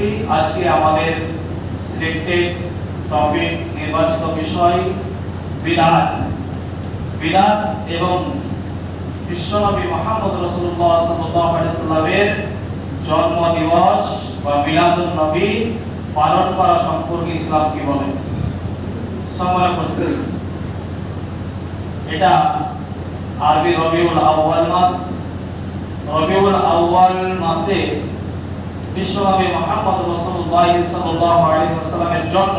উপস্থিতি আজকে আমাদের সিলেক্টেড টপিক নির্বাচিত বিষয় বিলাদ বিলাদ এবং বিশ্বনবী মোহাম্মদ রসুল্লাহ সাল্লাল্লাহু আলাইহি সাল্লামের জন্ম দিবস বা মিলাদুন নবী পালন করা সম্পর্কে ইসলাম কি বলে? সম্মানিত উপস্থিতি। এটা আরবি রবিউল আউয়াল মাস। রবিউল আউয়াল মাসে বিশ্বনবী মুহাম্মদ জন্ম।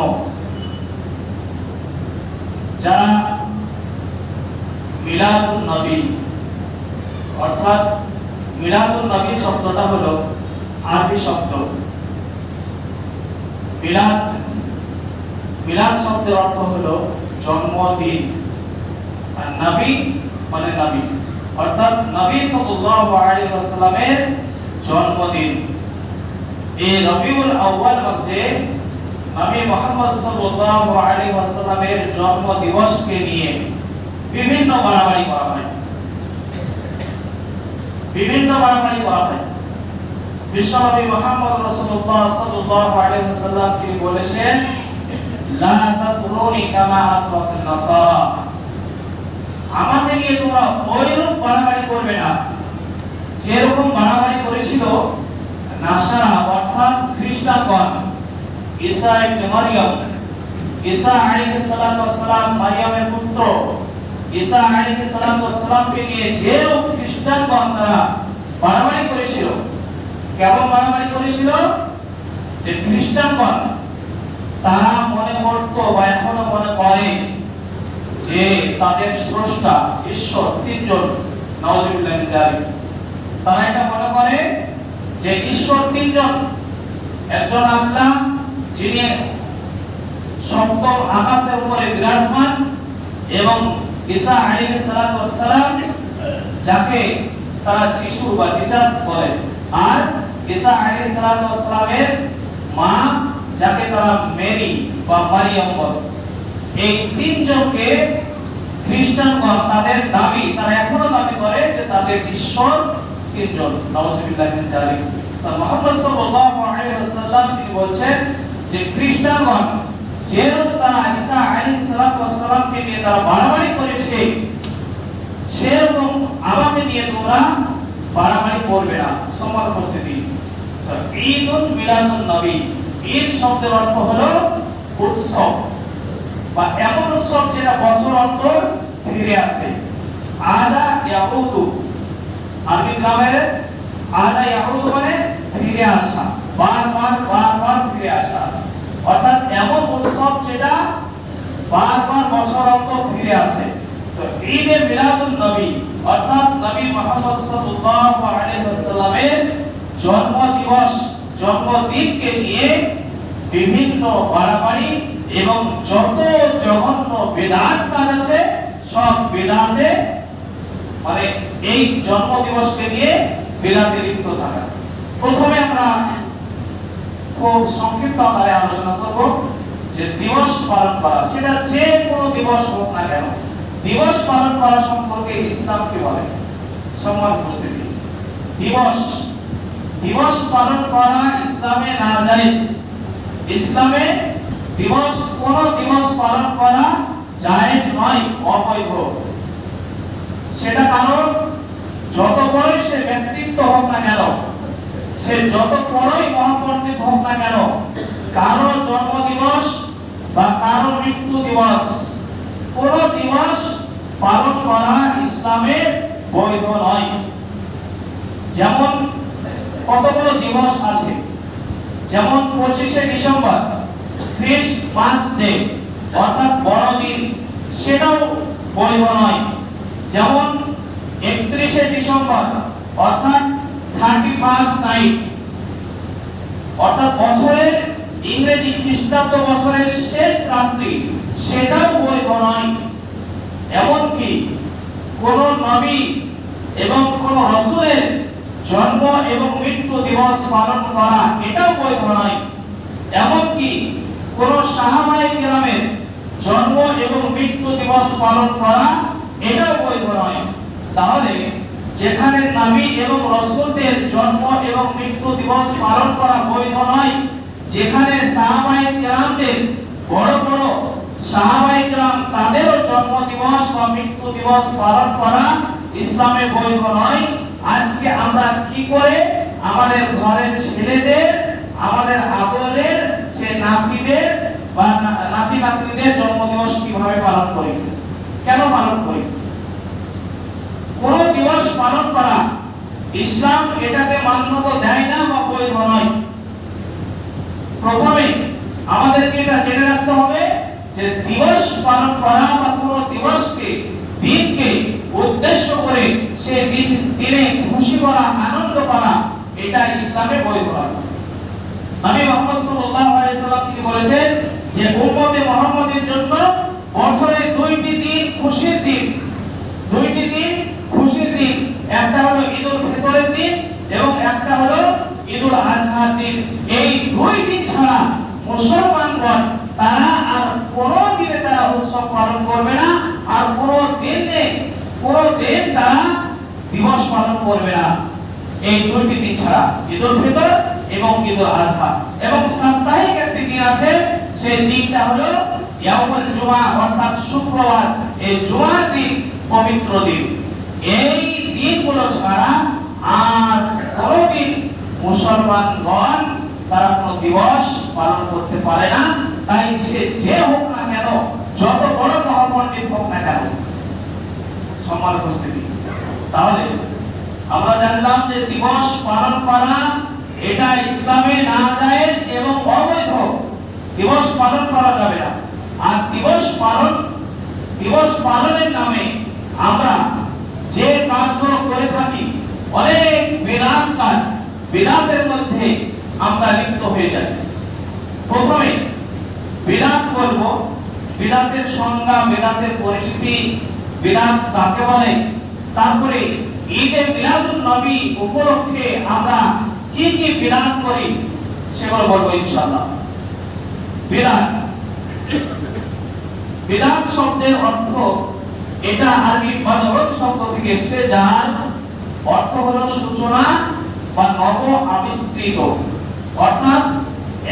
যারা নবী, অর্থাৎ নবী শব্দটা আরবি শব্দ। মিলাদ মিলাদ শব্দের অর্থ হলো জন্মদিন। আর নবী মানে নবী। অর্থাৎ নবী সাল্লাল্লাহু আলাইহি জন্মদিন। এই রবিউল আউয়াল মাসে নবী মুহাম্মদ সাল্লাল্লাহু আলাইহি ওয়াসাল্লামের জন্ম দিবসকে নিয়ে বিভিন্ন বাড়াবাড়ি করা হয়। বিভিন্ন বাড়াবাড়ি করা হয়। বিশ্বনবী মুহাম্মদ রাসূলুল্লাহ সাল্লাল্লাহু আলাইহি ওয়াসাল্লাম তিনি বলেছেন, লা নিয়ে তোমরা ওইরূপ বাড়াবাড়ি করবে না। যেরকম বাড়াবাড়ি করেছিল নাসারা, অর্থাৎ খ্রিস্টানগণ ঈসা ইবনে মারইয়াম ঈসা আলাইহিস সালাতু ওয়াস সালাম মারইয়ামের পুত্র। ঈসা আলাইহিস সালাতু ওয়াস সালামকে নিয়ে যে খ্রিস্টানগণ তারা বাড়াবাড়ি করেছিল। কেমন বাড়াবাড়ি করেছিল? যে খ্রিস্টানগণ তারা মনে করত বা এখনও মনে করে যে তাদের স্রষ্টা ঈশ্বর, তিনজন, নওয়াজুবিল্লাহ তারা এটা মনে করে যে ঈশ্বর তিনজন। একজন আল্লাহ, যিনি সপ্তম আকাশের উপরে বিরাজমান এবং ঈসা আলাইহিস সালাতু ওয়াস সালাম যাকে তারা যিশু বা জিসাস বলে। আর ঈসা আলাইহিস সালাতু ওয়াস সালামের মা, যাকে তারা মেরি বা মারিয়াম বলে। এই তিনজনকে খ্রিস্টানগণ তাদের দাবি, তারা এখনও দাবি করে যে তাদের ঈশ্বর তিনজন নওয়াজুবিল্লাহ জারি তা মুহাম্মদ সাল্লাল্লাহু আলাইহি ওয়াসাল্লাম তিনি বলছেন যে খ্রিস্টানগণ যেরকম তারা ঈসা আলাইহিস সালাতু ওয়াসসালামকে নিয়ে তারা বাড়াবাড়ি করেছে, সেরকম আমাকে নিয়ে তোমরা বাড়াবাড়ি করবে না। সম্মান উপস্থিতি। ঈদুল মিলাদুন নবী। ঈদ শব্দের অর্থ হলো উৎসব। বা এমন উৎসব যেটা বছর অন্তর ফিরে আসে। আদা ইয়াহুদু আরবি গ্রামের আদা ইয়াহুদু মানে ফিরে আসা। বারবার বারবার ফিরে আসা। অর্থাৎ এমন উৎসব যেটা বারবার বছর অন্তর ফিরে আসে। তো ঈদে মিলাদুন নবী, অর্থাৎ নবী মুহাম্মদ সাল্লাল্লাহু আলাইহি ওয়াসাল্লামের জন্ম দিবস জন্মদিনকে নিয়ে বিভিন্ন বাড়াবাড়ি এবং যত জঘন্য বেদাত কাজ আছে, সব বেদাতে মানে এই জন্ম দিবসকে নিয়ে বেদাতে লিপ্ত থাকা। প্রথমে আমরা খুব সংক্ষিপ্ত আকারে আলোচনা করব যে দিবস পালন করা, সেটা যে কোনো দিবস হোক না কেন, দিবস পালন করা সম্পর্কে ইসলাম কি বলে সম্মান উপস্থিতি। দিবস দিবস পালন করা ইসলামে না জায়েজ ইসলামে দিবস কোন দিবস পালন করা জায়েজ নয়, অবৈধ। সেটা কারণ যত বড়ই সে ব্যক্তিত্ব হোক না কেন, সে যত বড়ই মহাপণ্ডিত হোক না কেন, কারও জন্ম দিবস বা কারও মৃত্যু দিবস, কোন দিবস পালন করা ইসলামে বৈধ নয়। যেমন কতগুলো দিবস আছে? যেমন পঁচিশে ডিসেম্বর খ্রিস্টমাস ডে, অর্থাৎ বড়দিন, সেটাও বৈধ নয়। যেমন একত্রিশে ডিসেম্বর, অর্থাৎ থার্টি ফার্স্ট নাইট অর্থাৎ বছরের ইংরেজি খ্রিস্টাব্দ বছরের শেষ রাত্রি, সেটাও বৈধ নয়। এমনকি কোন নবী এবং কোন রসুলের জন্ম এবং মৃত্যু দিবস পালন করা এটাও বৈধ নয়। এমনকি কোন সাহাবাই গ্রামের জন্ম এবং মৃত্যু দিবস পালন করা এটাও বৈধ নয়। তাহলে যেখানে নবী এবং রসুলদের জন্ম এবং মৃত্যু দিবস পালন করা বৈধ নয়, যেখানে সাহাবাই কেরামদের বড় বড় সাহাবাই কেরাম তাদেরও জন্ম দিবস বা মৃত্যু দিবস পালন করা ইসলামে বৈধ নয়। আজকে আমরা কি করে আমাদের ঘরের ছেলেদের, আমাদের আদরের, সে নাতিদের বা নাতি নাতনিদের জন্মদিবস কীভাবে পালন করি? কেন পালন করি? কোন দিবস পালন করা, ইসলাম এটাকে মান্যতা দেয় না বা বৈধ নয়। প্রথমে আমাদেরকে এটা জেনে রাখতে হবে যে দিবস পালন করা বা কোন দিবসকে, দিনকে উদ্দেশ্য করে সে দিনে খুশি করা, আনন্দ করা, এটা ইসলামে বৈধ নয়। নবী মুহাম্মদ সাল্লাল্লাহু আলাইহি সাল্লাম তিনি বলেছেন যে উম্মতে মুহাম্মাদের জন্য বছরে দুইটি দিন খুশির দিন। দুইটি দিন খুশির দিন। একটা হলো ঈদুল ফিতরের দিন এবং একটা হলো ঈদুল আজহার দিন। এই দুই দিন ছাড়া মুসলমানগণ তারা আর কোনো দিনে তারা উৎসব পালন করবে না আর কোনো দিনে, কোনো দিন তারা দিবস পালন করবে না। এই দুইটি দিন ছাড়া ঈদুল ফিতর এবং ঈদুল আজহা। এবং সাপ্তাহিক একটি দিন আছে, সেই দিনটা হলো ইয়াউমুল জুমা অর্থাৎ শুক্রবার। এই জুমার দিন পবিত্র দিন। এই দিনগুলো ছাড়া আর কোনোদিন মুসলমানগণ তারা কোনো দিবস পালন করতে পারে না। তাই সে যে হোক না কেন, যত বড় মহাপণ্ডিত হোক না কেন সম্মান উপস্থিতি। তাহলে আমরা জানলাম যে দিবস পালন করা, এটা ইসলামে না জায়েজ এবং অবৈধ। দিবস পালন করা যাবে না। দিবস পালনের নামে আমরা যে কাজগুলো করে থাকি, অনেক বিরাট কাজ বিরাটের মধ্যে আমরা লিপ্ত হয়ে যাই। প্রথমে বিরাট বলব বিরাটের সংজ্ঞা বিরাটের পরিস্থিতি বিরাট কাকে বলে? তারপরে ঈদে মিলাদুন নবী উপলক্ষে আমরা কি কি বিরাট করি, সেগুলো বলব ইনশাআল্লাহ। বিরাট বিরাট শব্দের অর্থ এটা আরবি বদরত শব্দ থেকে এসেছে, যার অর্থ হলো সূচনা বা নব আবিষ্কৃত অর্থাৎ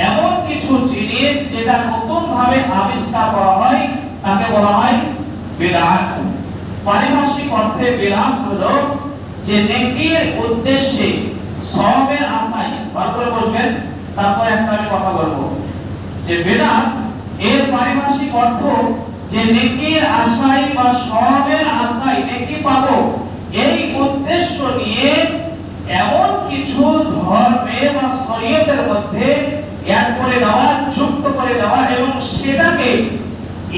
এমন কিছু জিনিস যেটা নতুন ভাবে আবিষ্কার করা হয়, তাকে বলা হয় বিরাট পারিভাষিক অর্থে বিরাট হলো যে নেকির উদ্দেশ্যে সবের আশায়, ভালো করে বলবেন তারপর একটা আমি কথা বলব। যে বেদাত এর পারিভাষিক অর্থ যে নেকির আশায় বা সবের আশায় নেকি পাবো এই উদ্দেশ্য নিয়ে এমন কিছু ধর্মে বা শরীয়তের মধ্যে অ্যাড করে দেওয়া যুক্ত করে দেওয়া এবং সেটাকে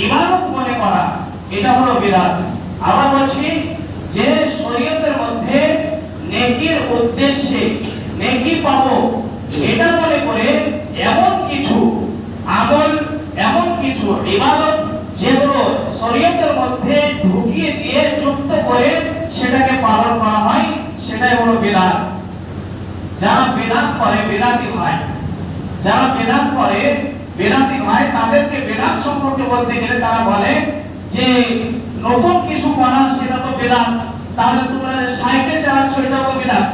ইবাদত মনে করা, এটা হলো বিরাট আবার বলছি, যে শরীয়তের মধ্যে নেকির উদ্দেশ্যে নেকি পাবো এটা মনে করে এমন কিছু আমল, এমন কিছু ইবাদত যেগুলো শরীয়তের মধ্যে ঢুকিয়ে দিয়ে যুক্ত করে সেটাকে পালন করা হয়, সেটাই হলো বিরাট যারা বেদাত করে, বেদাতি হয়। যারা বেদাত করে, বেদাতি হয়, তাদেরকে বেদাত সম্পর্কে বলতে গেলে তারা বলে যে, নতুন কিছু করা সেটা তো বেদাত। তাহলে তোমরা সাইকেল চালাচ্ছ এটা তো বেদাত।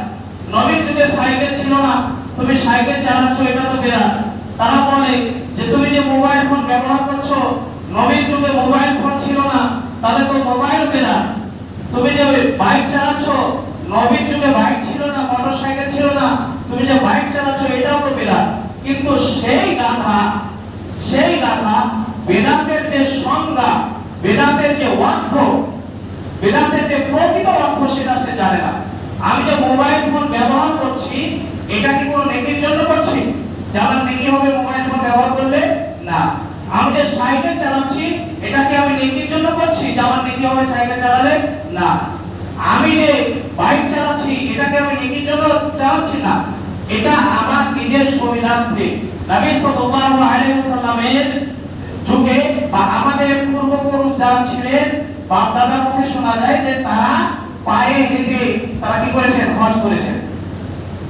নবীন যুগে সাইকেল ছিল না, তুমি সাইকেল চালাচ্ছ এটা তো বেদাত। তারা বলে যে, তুমি যে মোবাইল ফোন ব্যবহার করছ নবীন যুগে মোবাইল ফোন ছিল না, তাহলে তো মোবাইল বেদাত তুমি যে বাইক চালাচ্ছ নবীন যুগে বাইক ছিল না, মোটরসাইকেল ছিল না, তুমি যে বাইক চালাচ্ছ, এটাও তো বেদাত কিন্তু সেই গাধা সেই গাধা বেদান্তের যে সংজ্ঞা, বেদান্তের যে অর্থ বেদান্তের যে প্রকৃত অর্থ সেটা সে জানে না। আমি যে মোবাইল ফোন ব্যবহার করছি, এটা কি কোনো নেকির জন্য করছি? যারা নেকি হবে মোবাইল ফোন ব্যবহার করলে? না। আমি যে সাইকেল চালাচ্ছি, এটা কি আমি নেকির জন্য করছি? যে আমার নেকি হবে সাইকেল চালালে? না। আমি যে বাইক চালাচ্ছি এটাকে আমি নেকির জন্য চালাচ্ছি? না। এটা আমার নিজের সুবিধার্থে নবী সাল্লাল্লাহু আলাইহি ওয়াসাল্লামের যুগে বা আমাদের পূর্বপুরুষ যারা ছিলেন বাপ দাদার মুখে শোনা যায় যে তারা পায়ে হেঁটে তারা কি করেছেন? হজ করেছেন।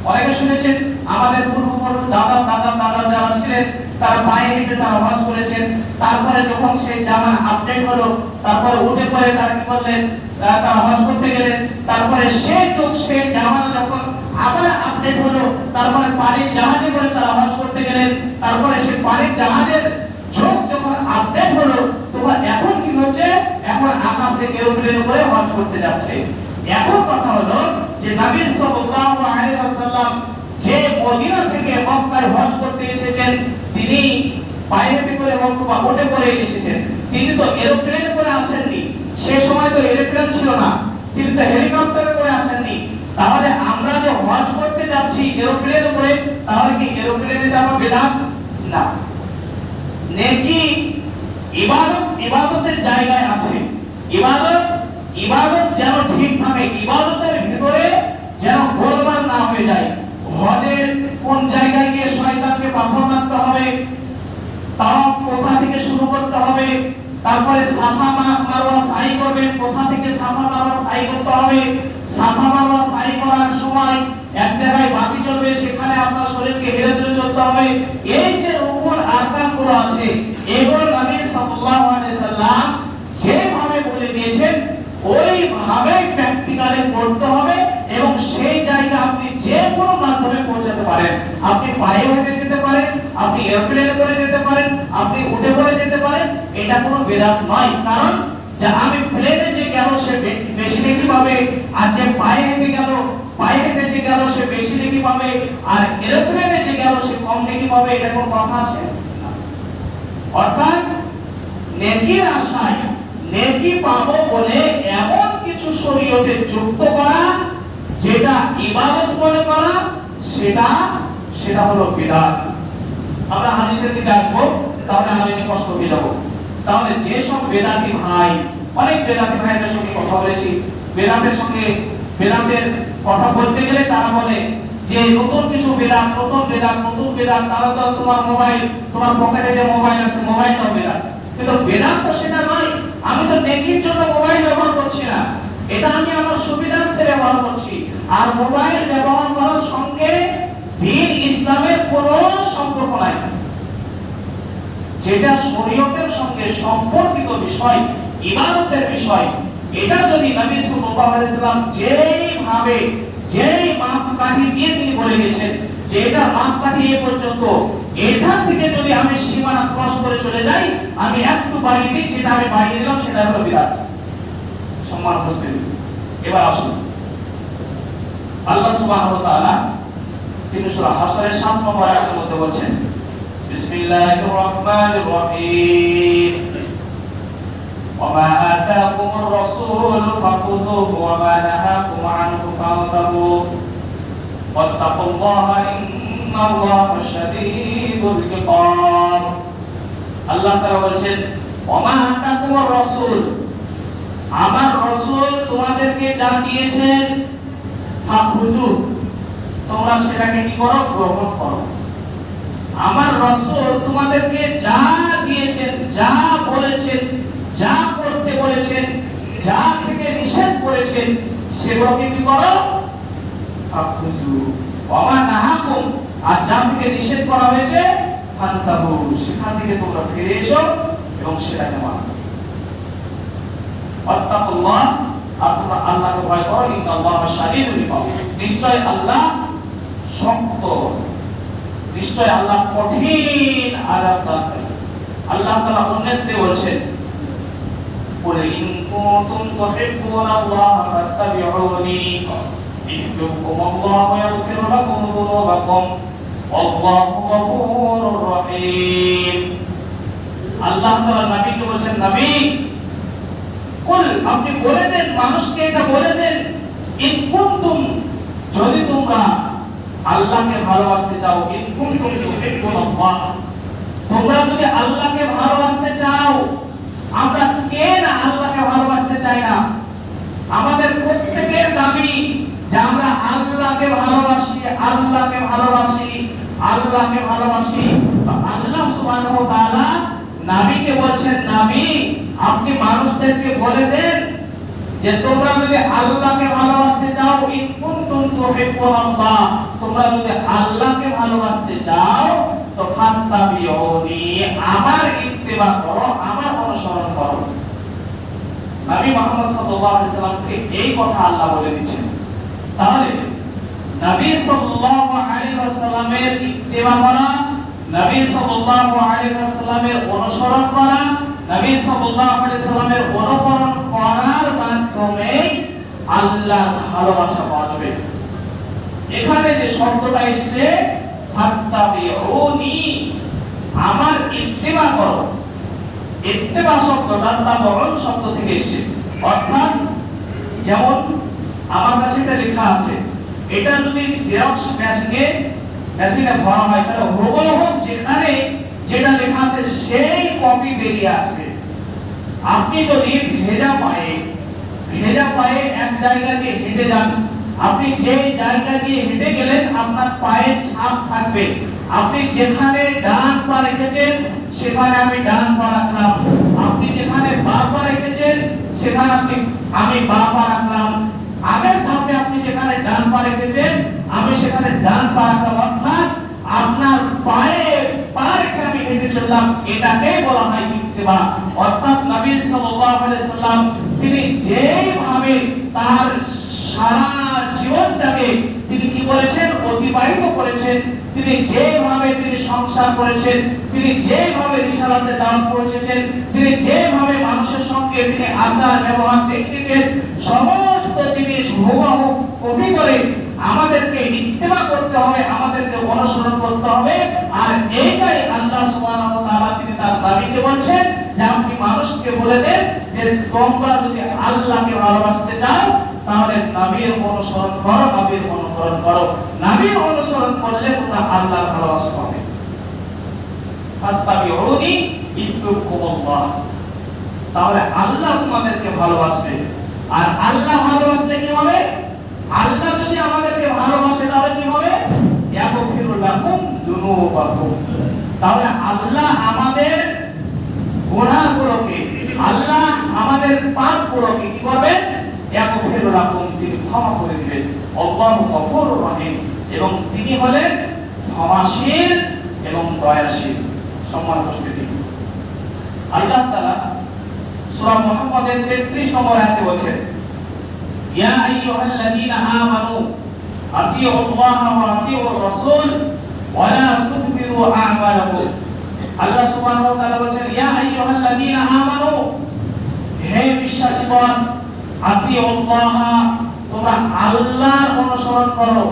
অনেকে শুনেছেন আমাদের পূর্বপুরুষ দাদা দাদা দাদা যারা ছিলেন তার মায়ের বিরুদ্ধে আওয়াজ করেছেন। তারপরে যখন সে জামা আপডেট হলো, তারপর উঠে পড়ে তার কি করলেন? তার আওয়াজ করতে গেলেন। তারপরে সে চোখ সে জামা যখন আবার আপডেট হলো, তারপরে পানির জাহাজে করে তার আওয়াজ করতে গেলেন। তারপরে সে পানির জাহাজের চোখ যখন আপডেট হলো তোমার এখন কি হচ্ছে? এখন আকাশে কেউ এরোপ্লেন করে আওয়াজ করতে যাচ্ছে। এখন কথা হলো যে নবী সাল্লাল্লাহু আলাইহি ওয়াসাল্লাম যে মদিনা থেকে মক্কায় হজ করতে এসেছেন, তিনি পায়ে হেঁটে করে অথবা ওটে করে এসেছেন। তিনি তো এরোপ্লেনে করে আসেননি। সে সময় তো এরোপ্লেন ছিল না। তিনি তো হেলিকপ্টারে করে আসেননি। তাহলে আমরা যে হজ করতে যাচ্ছি এরোপ্লেনে করে তাহলে কি এরোপ্লেনে যাওয়া বেদাত? না। নেকি ইবাদত ইবাদতের জায়গায় আছে। ইবাদত ইবাদত যেন ঠিক থাকে, ইবাদতের ভিতরে যেন গোলমাল না হয়ে যায়। হজের কোন জায়গায় গিয়ে শয়তানকে পাথর মারতে হবে? তাও কোথা থেকে শুরু করতে হবে? তারপরে সাফা মারওয়া সাই করবেন, কোথা থেকে সাফা মারওয়া সাই করতে হবে? সাফা মারওয়া সাই করার সময় এক জায়গায় বাতি জ্বলবে, সেখানে আপনার শরীরকে হেলে ধরে চলতে হবে। এই যে আরকানগুলো আছে, এগুলো নবী সাল্লাল্লাহু আলাইহি সাল্লাম যেভাবে বলে দিয়েছেন, ওইভাবে প্র্যাকটিক্যালে করতে হবে এবং সেই জায়গা আপনি যে কোনো মাধ্যমে পৌঁছাতে পারেন আপনি পায়ে হেঁটে যেতে পারেন, আপনি এয়ারপ্লেনে করে যেতে পারেন, আপনি উঠে করে যেতে পারেন, এটা কোনো বেদাত নয়। কারণ, যে আমি প্লেনে যে গেল, সে বেশি নেকি পাবে, আর যে পায়ে হেঁটে গেল, পায়ে হেঁটে যে গেল, সে বেশি নেকি পাবে, আর এরোপ্লেনে যে গেল, সে কম নেকি পাবে, এটা কোনো কথা আছে? অর্থাৎ, নেকির আশায়, নেকি পাবো বলে এমন কিছু শরীয়তে যুক্ত করা, যেটা ইবাদত মনে করা সেটা সেটা হলো বিদাত। আমরা হাদিসের দিকে আসব, তাহলে আমি স্পষ্ট হয়ে যাব। তাহলে যে সব বেদাতি ভাই, অনেক বেদাতি ভাইদের সঙ্গে কথা বলেছি। বেদাতের সঙ্গে, বেদাতের কথা বলতে গেলে তারা বলে যে, নতুন কিছু বেদাত, নতুন বেদাত নতুন বেদাত, তারা তো তোমার মোবাইল, তোমার পকেটে যে মোবাইল আছে মোবাইলটাও বেদাত। কিন্তু বেদাত তো সেটা নয়। আমি তো নেকির জন্য মোবাইল ব্যবহার করছি না। এটা আমি আমার সুবিধার্থে ব্যবহার করছি। আর মোবাইল ব্যবহার করার সঙ্গে দিন ইসলামের কোনো সম্পর্ক নাই। যেটা শরীয়তের সঙ্গে সম্পর্কিত বিষয়, ইবাদতের বিষয়, এটা যদি নবী সাল্লাল্লাহু আলাইহি সাল্লাম যেইভাবে, যেই মাপকাঠি দিয়ে তিনি বলে গেছেন যে এটা মাপকাঠি এ পর্যন্ত, এখান থেকে যদি আমি সীমানা ক্রস করে চলে যাই, আমি একটু বাড়িয়ে দিই, যেটা আমি বাড়িয়ে দিলাম সেটা হলো বিরাট সম্মান বুঝতে এবার আসুন। আল্লাহ সুবহানাহু ওয়া তাআলা তিনি সূরা হাসরের 7 নম্বর আয়াতের মধ্যে বলছেন বিসমিল্লাহির রহমানির রহিম وما آتاكم الرسول فخذوه وما نهاكم عنه فانتهوا واتقوا الله إن الله شديد العقاب আল্লাহ তাআলা বলছেন ওমা আতাকুমুর রাসূল আমার রাসূল তোমাদেরকে যা দিয়েছেন ফাখুযু তোমরা সেটাকে কি করো? গ্রহণ করো। আমার রাসূল তোমাদেরকে যা দিয়েছেন, যা বলেছেন, যা করতে বলেছেন, যা থেকে নিষেধ করেছেন, সেগুলোকে কি করো? আর নিষেধ করা হয়েছে, ফান্তাহু, সেখান থেকে তোমরা ফিরে এসো এবং সেটাকে মানো। আর তোমরা আল্লাহকে ভয় করো ইন্নাল্লাহা শাদীদুল ইকাব নিশ্চয় আল্লাহ শক্ত নিশ্চয় আল্লাহ কঠিন আযাব দান করেন আল্লাহ তাআলা অন্যত্রে বলছেন قل إن كنتم تحبون الله فاتبعوني يحببكم الله ويغفر لكم ذنوبكم والله غفور رحيم আল্লাহ তাআলা নবীকে বলেছেন নবী কুল, আপনি বলে দেন, মানুষকে এটা বলে দেন। ইন কুনতুম, যদি তোমরা আল্লাহকে ভালোবাসতে চাও, ইন কুনতুম তুহিব্বুনাল্লাহ তোমরা যদি আল্লাহকে ভালোবাসতে চাও, আমরা কে না আল্লাহকে ভালোবাসতে চাই না? আমাদের প্রত্যেকের দাবি যে আমরা আল্লাহকে ভালোবাসি আল্লাহকে ভালোবাসি আল্লাহকে ভালোবাসি। আল্লাহ সুবহানাহু ওয়া তাআলা নবীকে বলছেন, নবী আপনি মানুষদেরকে বলে দেন যে তোমরা যদি আল্লাহকে ভালোবাসতে চাও তোমরা যদি আল্লাহকে ভালোবাসতে চাও এই কথা আল্লাহ বলে দিচ্ছেন। তাহলে অনুসরণ করা নবী সাল্লাল্লাহু আলাইহি সাল্লামের অনুকরণ করার মাধ্যমে আল্লাহর ভালোবাসা পাওয়া যাবে। এখানে যে শব্দটা এসেছে, ফাত্তাবিউনি, আমার ইত্তেবা করো। ইত্তেবা শব্দটা তাবরণ শব্দ থেকে এসেছে। অর্থাৎ যেমন আমার কাছে এটা লেখা আছে, এটা যদি জেরক্স মেশিনে মেশিনে ভরা হয়, তাহলে হুবহু যেখানে যেটা লেখা আছে, সেই কপি বেরিয়ে আসবে। আপনি যদি ভেজা পায়ে ভেজা পায়ে এক জায়গা দিয়ে হেঁটে যান, আপনি যে জায়গা দিয়ে হেঁটে গেলেন, আপনার পায়ের ছাপ থাকবে। আপনি যেখানে ডান পা রেখেছেন, সেখানে আমি ডান পা রাখলাম। আপনি যেখানে বা পা রেখেছেন, সেখানে আপনি, আমি বা পা রাখলাম। আগের ধাপে আপনি যেখানে ডান পা রেখেছেন, আমি সেখানে ডান পা রাখলাম। অর্থাৎ আপনার পায়ে পা আমি হেঁটে চললাম। এটাকে বলা ইত্তেবা। অর্থাৎ নবী সাল্লাল্লাহু আলাইহি সাল্লাম, তিনি যেভাবে তিনি করেছেন? তিনি যেভাবে তিনি সংসার করেছেন, তিনি যেভাবে রিসালাতে দান পৌঁছেছেন, তিনি যেভাবে মানুষের সঙ্গে তিনি আচার ব্যবহার দেখিয়েছেন সমস্ত জিনিস হুবহু কপি করে আমাদেরকে ইত্তেবা করতে হবে, আমাদেরকে অনুসরণ করতে হবে। আর এইটাই আল্লাহ সুবহানাহু ওয়া তাআলা তিনি তার নবীকে বলছেন যে আপনি মানুষকে বলে দেন যে তোমরা যদি আল্লাহকে ভালোবাসতে চাও, তাহলে নবীর অনুসরণ করো, নবীর অনুসরণ করো। নবীর অনুসরণ করলে তোমরা আল্লাহর ভালোবাসা পাবে। ফাত্তাবিউনি ইউহিব্বুকুমুল্লাহ তাহলে আল্লাহ তোমাদেরকে ভালোবাসবে। আর আল্লাহ ভালোবাসলে কি হবে? আল্লাহ যদি আমাদেরকে ভালোবাসে, তাহলে কি হবে? তাহলে আল্লাহ আমাদের গুনাহগুলোকে, আল্লাহ আমাদের পাপগুলোকে কি করবে? তিনি ক্ষমা করে দিবেন। আল্লাহু গফুরুর রহিম। এবং তিনি হলেন ক্ষমাশীল এবং দয়াশীল। সম্মান উপস্থিতি। আল্লাহ তাআলা সূরা মুহাম্মদের 33 নম্বর আয়াতে বলেছেন ইয়া আইয়ুহাল্লাযীনা আমানু আতিউল্লাহ ওয়া আতিউর রাসূল ওয়া লা তুবতিলু আ'মালাকুম আল্লাহ সুবহানাহু ওয়া তাআলা বলেছেন, ইয়া আইয়ুহাল্লাযীনা আমানু, হে বিশ্বাসীগণ আতিউল্লাহ তোমরা আল্লাহর অনুসরণ করো,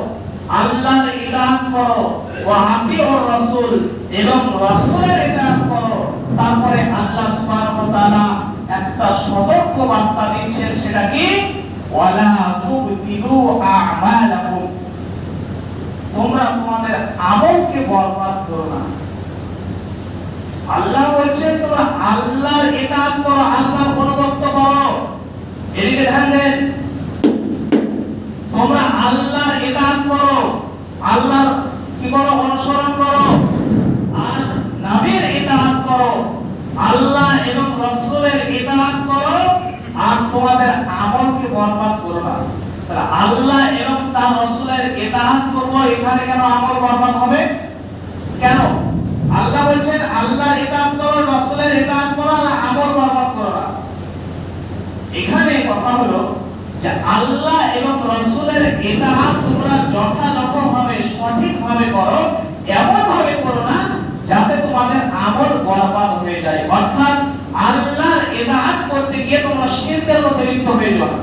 আল্লাহর ইলাহ করো ওয়া আতিউর রাসূল, এবং রাসূলের ইলাহ করো। তারপরে আল্লাহ সুবহানাহু ওয়া তাআলা একটা সতর্ক বার্তা দিয়েছেন সেটা কি? ওয়ালা তুবতিলু আ'মালাকুম তোমরা তোমাদের আমলকে বরবাদ করো না। আল্লাহ বলছেন, তোমরা আল্লাহর ইতাআত করো, আল্লাহর অনুগত্য করো। এদিকে ধ্যান দেন। তোমরা আল্লাহর ইতাআত করো, আল্লাহর কি করো, অনুসরণ করো, আর নবীর ইতাআত করো, আল্লাহ এবং রাসূলের ইতাআত আর তোমাদের আমলকে বরবাদ করো না। আল্লাহ এবং তার রাসূলের ইতাআত করব, এখানে কেন আমল বরবাদ হবে? কেন? আল্লাহ বলছেন, আল্লাহর ইতাআত করো, রাসূলের ইতাআত করো, আর আমল বরবাদ করো না। এখানে কথা হলো যে আল্লাহ এবং রাসূলের ইতাআত তোমরা যথাযথভাবে, সঠিকভাবে করো এমন ভাবে করো না যাতে তোমাদের আমল বরবাদ হয়ে যায়। অর্থাৎ আল্লাহর ইতাআত করতে গিয়ে তোমরা শিরকের মধ্যে লিপ্ত হয়ে যাও।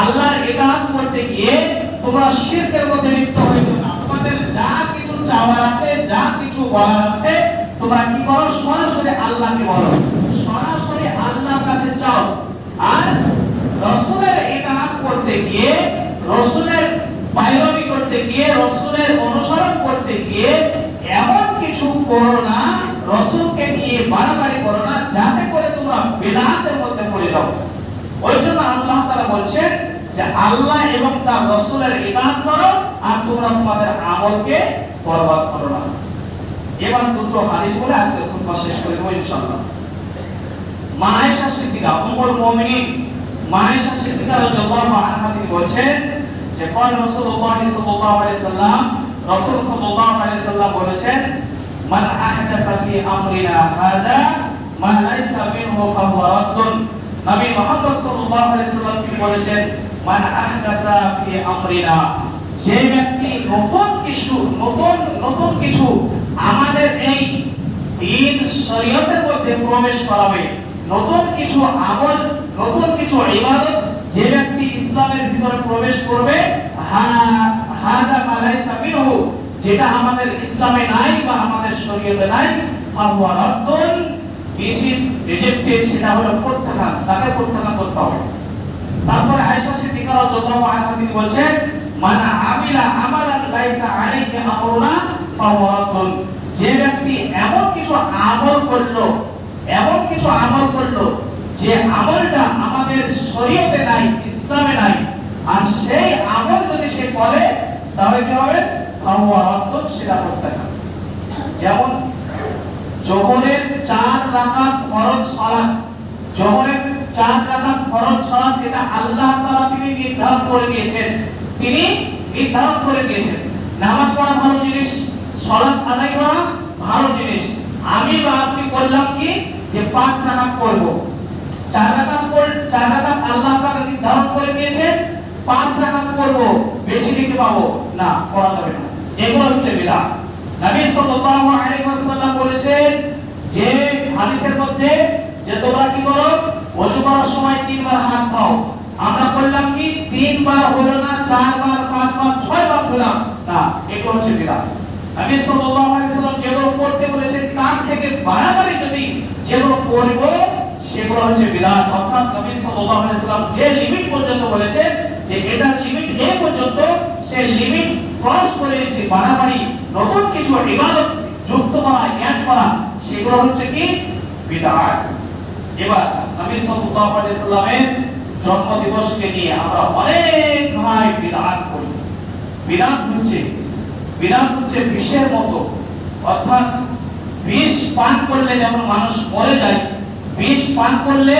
আল্লাহর ইতাআত করতে গিয়ে তোমরা শিরকের মধ্যে লিপ্ত হয়ে যাও। তোমাদের যা কিছু চাওয়ার আছে, যা কিছু বলার আছে, তোমরা কি করো সরাসরি আল্লাহকে বলো। সরাসরি আল্লাহর কাছে চাও। আর রসুলের ইতাআত করতে গিয়ে, রসুলের পায়রবি করতে গিয়ে, রসুলের অনুসরণ করতে গিয়ে এমন কিছু করো না রসুলকে নিয়ে বাড়াবাড়ি করো না, যাতে করে তোমরা বেদাহাতের মধ্যে পড়ে যাও। ওই জন্য আল্লাহ তারা বলছেন যে, আল্লাহ এবং তার রসুলের ইবাদ করো আর তোমরা তোমাদের আমলকে বরবাদ করো না। এবার দুটো হাদিস বলে আজকে খুব শেষ করব ইনশাআল্লাহ। মা আয়েশা সিদ্দিকা, উম্মুল মুমিনিন মায়েশা সিদ্দিকা রাদিয়াল্লাহু আনহা তিনি বলছেন যে কোন রাসূলুল্লাহ সাল্লাল্লাহু আলাইহি সাল্লাম, রাসূল সাল্লাল্লাহু আলাইহি সাল্লাম বলেছেন মান আহদাসা ফি আমরিনা হাদা মা লাইসা মিনহু ফাহুয়া রাদ্দুন নবী মুহাম্মদ সাল্লাল্লাহু আলাইহি সাল্লাম তিনি বলেছেন মান আহদাসা ফি আমরিনা যে ব্যক্তি নতুন কিছু, নতুন নতুন কিছু আমাদের এই দিন শরীয়তের মধ্যে প্রবেশ করাবে, নতুন কিছু আমল, নতুন কিছু ইবাদত যে ব্যক্তি ইসলামের ভিতরে প্রবেশ করবে, হা- হাদা মালাইসা মিনহু যেটা আমাদের ইসলামে নাই বা আমাদের শরীয়তে নাই ফাহুয়া রাদ্দুন বিসিদ রিজেক্টেড সেটা হলো প্রত্যাখ্যান তাকে প্রত্যাখ্যান করতে হবে? তারপরে আয়েশা সিদ্দিকা রাদিয়াল্লাহু আনহা তিনি বলেন মান আমিলা আমালান লাইসা আলাইহি আমরুনা ফাহুয়া রাদ্দুন যে ব্যক্তি এমন কিছু আমল করল, এমন কিছু আমল করল, যে আমলটা আমাদের শরীয়তে নাই, ইসলামে নাই, আর সেই আমল যদি সে করে, তাহলে কি হবে? সেটা প্রত্যাখ্যান যেমন জোহরের চার রাকাত ফরজ সালাত জোহরের চার রাকাত ফরজ সালাত এটা আল্লাহ তাআলা তিনি নির্ধারণ করে দিয়েছেন, তিনি নির্ধারণ করে দিয়েছেন। নামাজ পড়া ভালো জিনিস, সালাত আদায় করা ভালো জিনিস। আমি বা আপনি বললাম কি? যে পাঁচ রাকাত করব। চার পড় চার রাকাত আল্লাহ তাআলা নির্ধারণ করে দিয়েছেন, পাঁচ রাকাত করব, বেশি দিতে পাবো না, করা যাবে না। এগুলো হচ্ছে বিদআত নবী সাল্লাল্লাহু আলাইহি ওয়াসাল্লাম বলেছেন যে হাদিসের মধ্যে যে তোমরা কি করো, ওযু করার সময় তিনবার হাত দাও আমরা বললাম কি, তিনবার হলো না, চারবার, পাঁচবার, ছয়বার হলাম। না, এগুলো হচ্ছে বিদআত নবী সাল্লাল্লাহু আলাইহি ওয়াসাল্লাম যেগুলো করতে বলেছেন, তার থেকে বাড়াবাড়ি যদি যেগুলো করব, সেগুলো হচ্ছে বিদআত অর্থাৎ নবী সাল্লাল্লাহু আলাইহি ওয়াসাল্লাম যে লিমিট পর্যন্ত বলেছেন, যে এটার লিমিট এ পর্যন্ত, সে লিমিট ক্রস করে যে বাড়াবাড়ি, নতুন কিছু ইবাদত যুক্ত করা, জ্ঞান করা, সেগুলো হচ্ছে কি? বিদআত এবার নবী সাল্লাল্লাহু আলাইহি সাল্লামের জন্ম দিবসকে নিয়ে আমরা অনেক ভাই বিদআত করি। বিদআত হচ্ছে বিদআত হচ্ছে বিষের মতো। অর্থাৎ বিষ পান করলে যেমন মানুষ মরে যায়, বিষ পান করলে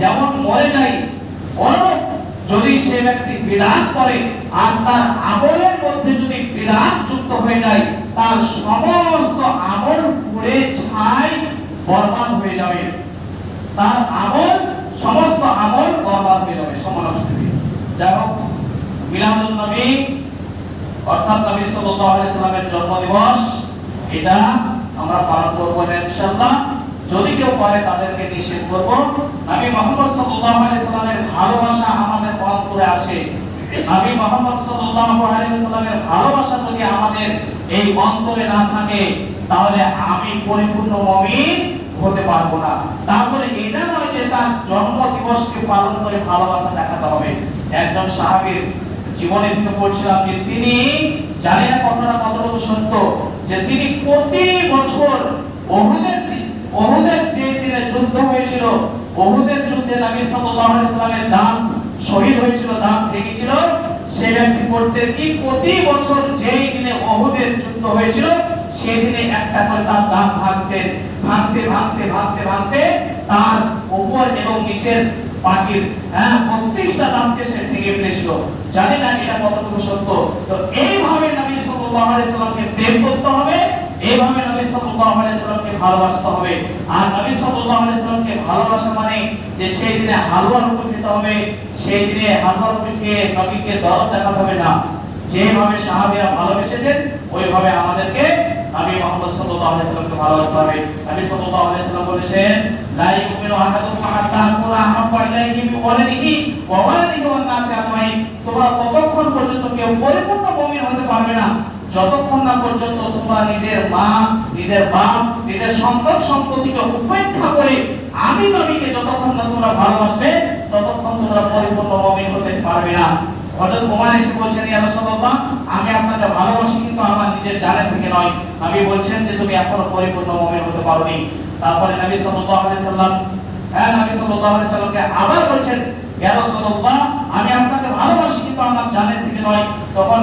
যেমন মরে যায় অনুরূপ যদি সে ব্যক্তি বিরাট করে আর তার আমলের মধ্যে যদি বিরাট যুক্ত হয়ে যায়, তার সমস্ত আমল পুড়ে ছাই বরবাদ হয়ে যাবে। তার আমল, সমস্ত আমল বরবাদ হয়ে যাবে সমালোচনা যাই হোক মিলাদুল নবী, অর্থাৎ নবী সাল্লাল্লাহু আলাইহি সাল্লামের জন্মদিবস, এটা আমরা পালন করব ইনশাআল্লাহ। যদি কেউ করে তাদেরকে নিষেধ করব। নবী মুহাম্মদ সাল্লাল্লাহু আলাইহি সাল্লামের ভালোবাসা আমাদের অন্তরে আছে নবী মুহাম্মদ সাল্লাল্লাহু আলাইহি সাল্লামের ভালোবাসা যদি আমাদের এই অন্তরে না থাকে, তাহলে আমি পরিপূর্ণ মুমিন হতে পারব না। তারপরে এটা নয় যে তার জন্ম দিবসকে পালন করে ভালোবাসা দেখাতে হবে। একজন সাহাবীর জীবনে কিন্তু পড়ছিলাম যে তিনি, জানি না কতটা কতটুকু সত্য, যে তিনি প্রতি বছর অহুদের যে- অহুদের যে দিনে যুদ্ধ অহুদের যুদ্ধে নবী সাল্লাল্লাহু আলাইহি সাল্লামের দাম শহীদ হয়েছিল দাম ভেঙেছিল। সে ব্যক্তি করতে কি প্রতি বছর যেই দিনে অহুদের যুদ্ধ হয়েছিল, সেই দিনে একটা করে তার দাম ভাঙতেন ভাঙতে ভাঙতে ভাঙতে ভাঙতে তার উপর এবং নিচের পাখির হ্যাঁ বত্রিশটা দামকে সে ভেঙে ফেলেছিল। জানি না এটা কতটুকু সত্য। তো এইভাবে নবী সাল্লাল্লাহু আলাইহি সাল্লামকে প্রেম করতে হবে এইভাবে নবী সাল্লাল্লাহু আলাইহি সাল্লামকে ভালোবাসতে হবে। আর নবী সাল্লাল্লাহু আলাইহি সাল্লামকে ভালোবাসা মানে যে সেই দিনে হালুয়া রুটি খেতে হবে, সেই দিনে হালুয়া রুটি খেয়ে নবীকে দরদ দেখাতে হবে না। যেভাবে সাহাবীরা ভালোবেসেছেন, ওইভাবে আমাদেরকে নবী মুহাম্মদ সাল্লাল্লাহু আলাইহি সাল্লামকে ভালোবাসতে হবে। নবী সাল্লাল্লাহু আলাইহি সাল্লাম বলেছেন, লা ইউমিনু আহাদুকুম হাত্তা আকুনা আহাব্বা ইলাইহি মিন ওয়ালিদিহি ওয়া ওয়ালিদিহি ওয়ান নাসি আজমাইন। তোমরা ততক্ষণ পর্যন্ত কেউ পরিপূর্ণ মুমিন হতে পারবে না। যতক্ষণ না পর্যন্ত তোমরা নিজের মা, নিজের বাপ, নিজের সন্তান সম্পত্তিকে উপেক্ষা করে আমি নবীকে যতক্ষণ না তোমরা ভালোবাসবে, ততক্ষণ তোমরা পরিপূর্ণ মুমিন হতে পারবে না। হযরত ওমর এসে বলছেন, ইয়া রাসূলুল্লাহ, আমি আপনাকে ভালোবাসি কিন্তু আমার নিজের জানের থেকে নয়। আমি বলছেন যে তুমি এখনও পরিপূর্ণ মুমিন হতে পারোনি। তারপরে নবী সাল্লাল্লাহু আলাইহি সাল্লাম হ্যাঁ নবী সাল্লাল্লাহু আলাইহি সাল্লামকে আবার বলছেন, ইয়া রাসূলুল্লাহ, আমি আপনাকে ভালোবাসি কিন্তু আমার জানে থেকে নয়। তখন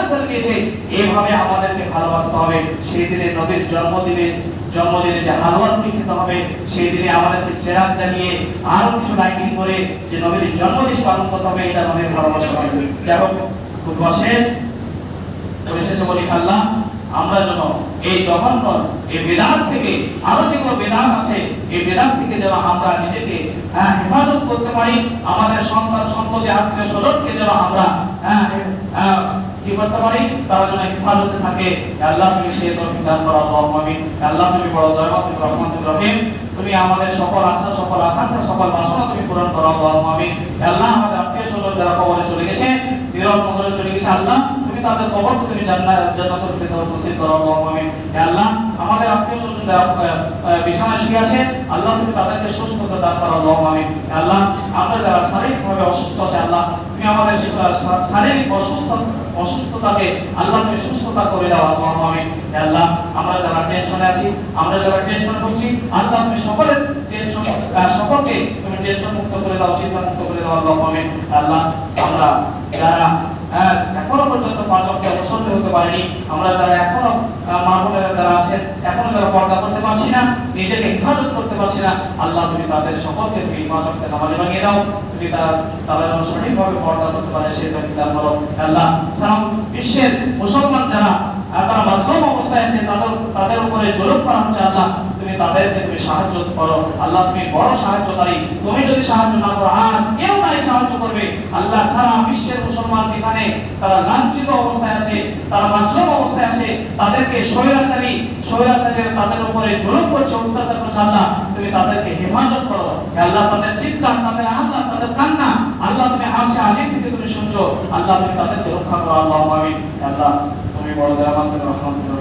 দিয়েছে এই এইভাবে আমাদেরকে ভালোবাসতে হবে। সেই দিনে নবীর জন্মদিনে জন্মদিনে যে হালুয়া রুটি খেতে হবে সেই দিনে আমাদেরকে চেরাক জ্বালিয়ে আরও কিছু লাইটিং করে যে নবীর জন্মদিন পালন করতে হবে এটা নবীর ভালোবাসা হবে। যাই হোক খুব শেষ। পরিশেষে বলি আল্লাহ আমরা যেন এই জঘন্য এই বেদাত থেকে আরও যেগুলো বেদাত আছে এই বেদাত থেকে যেন আমরা নিজেকে হ্যাঁ, হেফাজত করতে পারি আমাদের সন্তান সন্ততি আত্মীয় স্বজনকে যেন আমরা হ্যাঁ, হ্যাঁ, কি করতে পারি? তারা যেন হেফাজতে থাকে। আল্লাহ তুমি সেই তৌফিক দান করো আল্লাহুম্মা আমিন আল্লাহ তুমি বড় দয়াবান তুমি রহমাতুর রহিম। তুমি আমাদের সকল আশা সকল আকাঙ্ক্ষা সকল বাসনা তুমি পূরণ করো আল্লাহুম্মা আমিন আল্লাহ আমাদের আত্মীয় স্বজন যারা কবরে চলে গেছে নীরব মন্দিরে চলে গেছে আল্লাহ তুমি তাদের কবর তুমি জান্নাত জান্নাতুল ফিরদাউস নসিব করো আল্লাহুম্মা আমিন আল্লাহ আমাদের আত্মীয় স্বজন যারা আহ, শুয়ে আছে আল্লাহ তুমি তাদেরকে সুস্থতা দান করো আল্লাহুম্মা আমিন আল্লাহ আমরা যারা শারীরিকভাবে অসুস্থ আছে আল্লাহ তুমি আমাদের শারীরিক অসুস্থ, অসুস্থতাকে আল্লাহ তুমি সুস্থতা করে দাও আল্লাহ আমি আল্লাহ, আমরা যারা টেনশনে আছি, আমরা যারা টেনশন করছি আল্লাহ তুমি সকলের টেনশন সকলকে তুমি টেনশন মুক্ত করে দাও, চিন্তা মুক্ত করে দাও আল্লাহ আমি আল্লাহ, আমরা যারা এখনও পর্যন্ত পাঁচ মুসল্লি হতে পারেনি। আমরা যারা এখনও মা বোনেরা যারা আছেন, এখনও যারা পর্দা করতে পারছি না, নিজেকে করতে পারছি না, আল্লাহ তুমি তাদের সকলকে তুমি পাঁচ নামাজে বানিয়ে দাও। তুমি তারা তারা যেন সঠিকভাবে পর্দা করতে পারে তৌফিক দান করো। আল্লাহ সারা বিশ্বের মুসলমান যারা তারা অবস্থায় আছে, তাদের তাদের উপরে জুলুম করা হচ্ছে, আল্লাহ। তাদেরকে তুমি সাহায্য করো। আল্লাহ তুমি বড় সাহায্যকারী। তুমি যদি সাহায্য না করো, আর কেউ নাই সাহায্য করবে। আল্লাহ সারা বিশ্বের মুসলমান যেখানে তারা লাঞ্ছিত অবস্থায় আছে, তারা মাঝলুম অবস্থায় আছে, তাদেরকে স্বৈরাচারী, স্বৈরাচারীর তাদের উপরে জুলুম করছে, অত্যাচার করছে, আল্লাহ তুমি তাদেরকে হেফাজত করো। আল্লাহ, তাদের চিৎকার, তাদের আল্লাহ তাদের কান্না, আল্লাহ তুমি আসে আজিম থেকে তুমি শুনছো। আল্লাহ তুমি তাদেরকে রক্ষা করো, আল্লাহ আমিন। আল্লাহ, তুমি বড় দয়াবান, তুমি রহমাতুর রহিম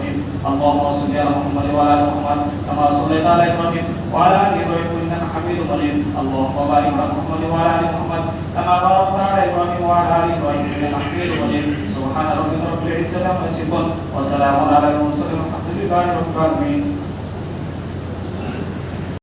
اللهم صل على محمد وعلى ال محمد كما صليت على ابراهيم وعلى ال ابراهيم انك حميد مجيد اللهم بارك على محمد وعلى ال محمد كما باركت على ابراهيم وعلى ال ابراهيم انك حميد مجيد سبحان ربك رب العزه عما يصفون وسلام على المرسلين والحمد لله رب العالمين